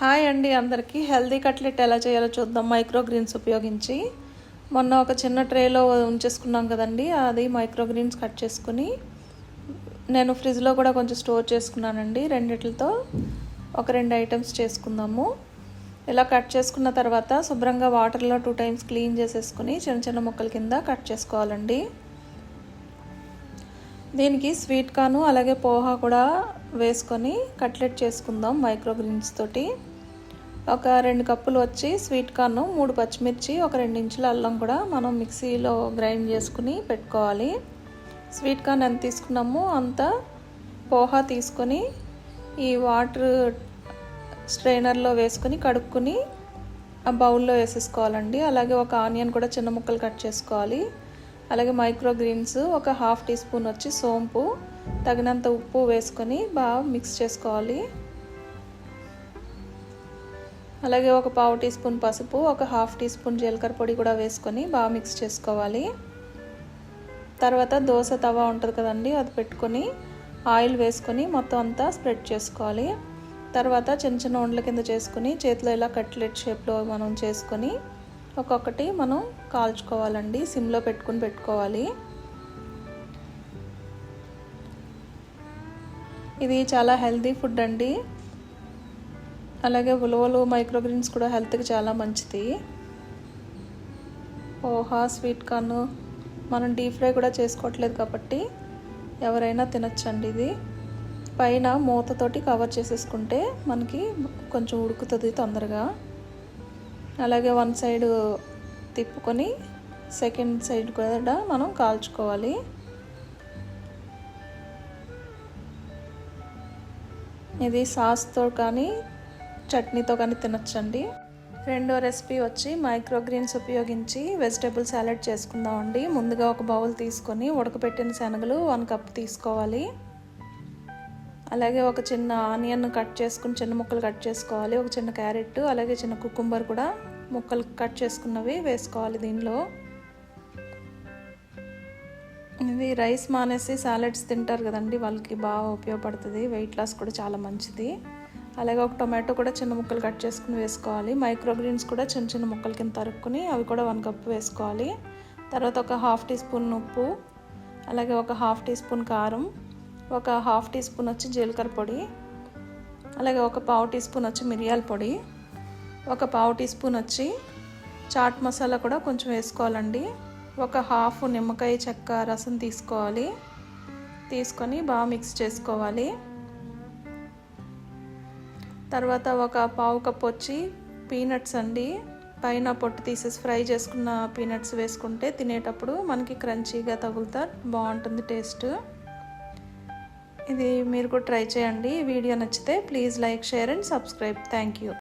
Hi అండి అందరికీ. Healthy cutlet ఎలా చేయాలో చూద్దాం. మైక్రో గ్రీన్స్ ఉపయోగించి. మొన్న ఒక చిన్న ట్రేలో ఉంచేసుకున్నాం కదండి. అది మైక్రో గ్రీన్స్ కట్ చేసుకుని నేను ఫ్రిడ్జ్లో కూడా కొంచెం స్టోర్ చేసుకున్నానండి. రెండిట్లతో ఒక రెండు ఐటమ్స్ చేసుకుందాము. ఇలా కట్ చేసుకున్న తర్వాత శుభ్రంగా వాటర్లో టూ టైమ్స్ క్లీన్ చేసేసుకుని చిన్న చిన్న ముక్కల కింద కట్ చేసుకోవాలండి. దీనికి స్వీట్ కార్ను అలాగే పోహా కూడా వేసుకొని కట్లెట్ చేసుకుందాం మైక్రో గ్రీన్స్ తోటి. ఒక రెండు కప్పులు వచ్చి స్వీట్ కార్న్ మూడు పచ్చిమిర్చి ఒక రెండు ఇంచుల అల్లం కూడా మనం మిక్సీలో గ్రైండ్ చేసుకుని పెట్టుకోవాలి. స్వీట్ కార్న్ ఎంత తీసుకున్నామో అంత పోహా తీసుకొని ఈ వాటర్ స్ట్రైనర్లో వేసుకొని కడుక్కుని ఆ బౌల్లో వేసేసుకోవాలండి. అలాగే ఒక ఆనియన్ కూడా చిన్న ముక్కలు కట్ చేసుకోవాలి. అలాగే మైక్రో గ్రీన్స్ ఒక హాఫ్ టీ స్పూన్ వచ్చి సోంపు తగినంత ఉప్పు వేసుకొని బాగా మిక్స్ చేసుకోవాలి. అలాగే ఒక పావు టీ స్పూన్ పసుపు ఒక హాఫ్ టీ స్పూన్ జీలకర్ర పొడి కూడా వేసుకొని బాగా మిక్స్ చేసుకోవాలి. తర్వాత దోశ తవా ఉంటుంది కదండి అది పెట్టుకొని ఆయిల్ వేసుకొని మొత్తం అంతా స్ప్రెడ్ చేసుకోవాలి. తర్వాత చిన్న చిన్న వండ్ల కింద చేసుకుని చేతిలో ఇలా కట్లెట్ షేప్లో మనం చేసుకొని ఒక్కొక్కటి మనం కాల్చుకోవాలండి సిమ్లో పెట్టుకుని పెట్టుకోవాలి. ఇది చాలా హెల్తీ ఫుడ్ అండి. అలాగే ఉలవలు మైక్రోగ్రీన్స్ కూడా హెల్త్కి చాలా మంచిది. పోహా స్వీట్ కార్న్ మనం డీప్ ఫ్రై కూడా చేసుకోవట్లేదు కాబట్టి ఎవరైనా తినచ్చండి ఇది. పైన మూతతోటి కవర్ చేసేసుకుంటే మనకి కొంచెం ఉడుకుతుంది తొందరగా. అలాగే వన్ సైడ్ తిప్పుకొని సెకండ్ సైడ్ కూడా మనం కాల్చుకోవాలి. ఇది సాస్తో కానీ చట్నీతో కానీ తినచ్చండి. రెండో రెసిపీ వచ్చి మైక్రోగ్రీన్స్ ఉపయోగించి వెజిటేబుల్ సాలెడ్ చేసుకుందామండి. ముందుగా ఒక బౌల్ తీసుకొని ఉడకపెట్టిన శనగలు వన్ కప్ తీసుకోవాలి. అలాగే ఒక చిన్న ఆనియన్ కట్ చేసుకుని చిన్న ముక్కలు కట్ చేసుకోవాలి. ఒక చిన్న క్యారెట్ అలాగే చిన్న కుకుంబర్ కూడా ముక్కలు కట్ చేసుకున్నవి వేసుకోవాలి దీనిలో. ఇది రైస్ మానేసి సాలెడ్స్ తింటారు కదండి వాళ్ళకి బాగా ఉపయోగపడుతుంది. వెయిట్ లాస్ కూడా చాలా మంచిది. అలాగే ఒక టొమాటో కూడా చిన్న ముక్కలు కట్ చేసుకుని వేసుకోవాలి. మైక్రోగ్రీన్స్ కూడా చిన్న చిన్న ముక్కల కింద తరుక్కుని అవి కూడా వన్ కప్ వేసుకోవాలి. తర్వాత ఒక హాఫ్ టీ స్పూన్ ఉప్పు అలాగే ఒక హాఫ్ టీ స్పూన్ కారం ఒక హాఫ్ టీ స్పూన్ వచ్చి జీలకర్ర పొడి అలాగే ఒక పావు టీ స్పూన్ వచ్చి మిరియాల పొడి ఒక పావు టీ స్పూన్ వచ్చి చాట్ మసాలా కూడా కొంచెం వేసుకోవాలండి. ఒక హాఫ్ నిమ్మకాయ చెక్క రసం తీసుకోవాలి. తీసుకొని బాగా మిక్స్ చేసుకోవాలి. తర్వాత ఒక పావు కప్ వచ్చి పీనట్స్ అండి. పైన పొట్టు తీసేసి ఫ్రై చేసుకున్న పీనట్స్ వేసుకుంటే తినేటప్పుడు మనకి క్రంచీగా తగులుతా బాగుంటుంది టేస్ట్. ఇది మీరు కూడా ట్రై చేయండి. వీడియో నచ్చితే please like share and subscribe. Thank you.